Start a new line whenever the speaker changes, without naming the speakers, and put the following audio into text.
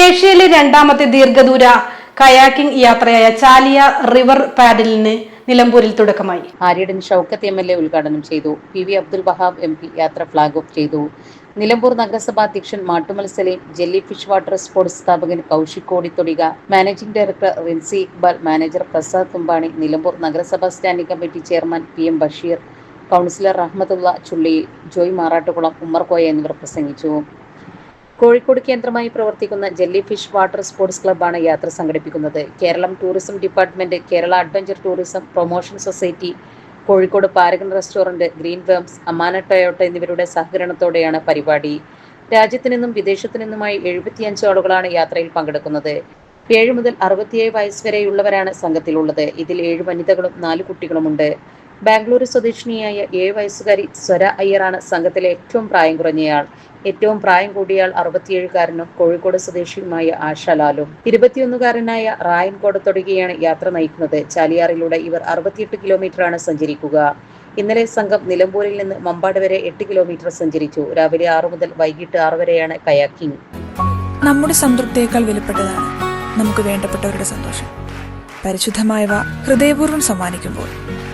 ഏഷ്യയിലെ രണ്ടാമത്തെ ദീർഘദൂര കയാക്കിംഗ് യാത്രയായ ചാലിയ റിവർ പാഡലിന് നിലമ്പൂരിൽ തുടക്കമായി.
Aryadan Shoukath M L A ഉദ്ഘാടനം ചെയ്തു. P V Abdul Wahab M P യാത്ര ഫ്ളാഗ് ഓഫ് ചെയ്തു. നിലമ്പൂർ നഗരസഭാ അധ്യക്ഷൻ Mattummal Saleem jelly fish water sports സ്ഥാപകൻ Kaushik Kodithodika managing director Rincy Iqbal manager Prasad Thumbani Nilambur നഗരസഭാ standing committee chairman P M Basheer councillor Rahmathulla Chulliyil Joy Marattukulam Ummerkoya എന്നിവർ പ്രസംഗിച്ചു. കോഴിക്കോട് കേന്ദ്രമായി പ്രവർത്തിക്കുന്ന ജെല്ലി ഫിഷ് വാട്ടർ സ്പോർട്സ് ക്ലബ്ബാണ് യാത്ര സംഘടിപ്പിക്കുന്നത്. Keralam tourism department Kerala adventure tourism promotion society Kozhikode Paragon restaurant Green Worms Amana Toyota എന്നിവരുടെ സഹകരണത്തോടെയാണ് പരിപാടി. രാജ്യത്തു നിന്നും വിദേശത്തു നിന്നുമായി എഴുപത്തിയഞ്ച് ആളുകളാണ് യാത്രയിൽ പങ്കെടുക്കുന്നത്. ഏഴ് മുതൽ അറുപത്തിയേഴ് വയസ്സ് വരെയുള്ളവരാണ് സംഘത്തിലുള്ളത്. ഇതിൽ ഏഴ് വനിതകളും നാല് കുട്ടികളുമുണ്ട്. ബാംഗ്ലൂർ സ്വദേശിനിയായ ഏഴ് വയസ്സുകാരി സ്വര അയ്യറാണ് സംഘത്തിലെ ഏറ്റവും പ്രായം കുറഞ്ഞയാൾ. ഏറ്റവും പ്രായം കൂടിയയാൾ അറുപത്തിയേഴുകാരനും കോഴിക്കോട് സ്വദേശിയുമായ ആശാലാലും ഇരുപത്തിയൊന്നുകാരനായ റായൻ കോടത്തൊടുകയാണ് യാത്ര നയിക്കുന്നത്. ചാലിയാറിലൂടെ ഇവർ അറുപത്തിയെട്ട് കിലോമീറ്ററാണ് സഞ്ചരിക്കുക. ഇന്നലെ സംഘം നിലമ്പൂരിൽ നിന്ന് മമ്പാട് വരെ എട്ട് കിലോമീറ്റർ സഞ്ചരിച്ചു. രാവിലെ ആറു മുതൽ വൈകിട്ട് ആറ് വരെയാണ് കയാക്കിംഗ്.
നമ്മുടെ സംതൃപ്തിയേക്കാൾ വിലപ്പെട്ടതാണ് നമുക്ക് വേണ്ടപ്പെട്ടവരുടെ സന്തോഷം. പരിശുദ്ധമായവ ഹൃദയപൂർവം സമ്മാനിക്കുമ്പോൾ